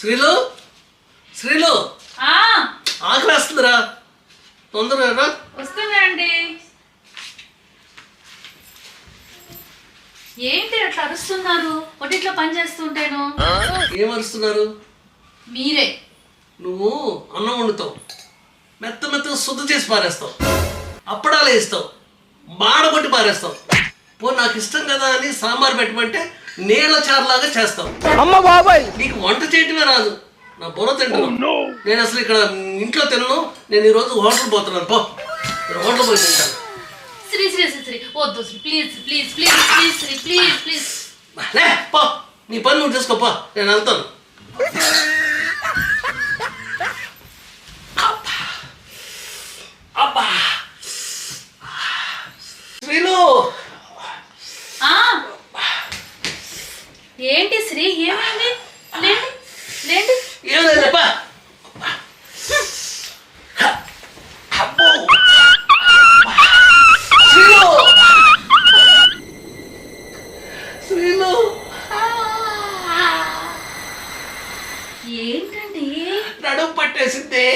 శ్రీలు? శ్రీలు? ఆ. ఆకలి వేస్తుందిరా. తొందరగా రా. వస్తుందండి. ఏంటి అట్లా అరుస్తున్నారు? ఒకటిట్లో పని చేస్తుంటేను. ఏమరుస్తున్నారు మీరే. నువ్వు అన్నం వండుతావు. మెత్త మెత్తగా శుద్ధ చేసి పారేస్తావు. అప్పడాలు వేస్తావు. బాడ కొట్టి పారేస్తావు. పో నాకు ఇష్టం కదా అని సాంబార్ పెట్టమంటే నీళ్ళ చారులాగా చేస్తావు. అమ్మ బాబాయ్! నీకు వంట చేయటమే రాదు. నా బుర్ర తింటాను నేను అసలు ఇక్కడ ఇంట్లో తినను నేను ఈరోజు హోటల్ పోతున్నాను. పో. హోటల్ పోయి తింటాను. శ్రీ శ్రీ శ్రీ శ్రీ. వద్దు Sri. Please please please please Sri please please. లే పో. నీ పని నువ్వు చేసుకో పో. నేను వెళ్తాను. అబ్బా. శ్రీలు. ఏంటి శ్రీ? ఏమైంది లేండి లేండి ఏం లేదు చెప్పా అబ్బో శ్రీలు శ్రీలు ఏంటండి? నడుము పట్టేసింది.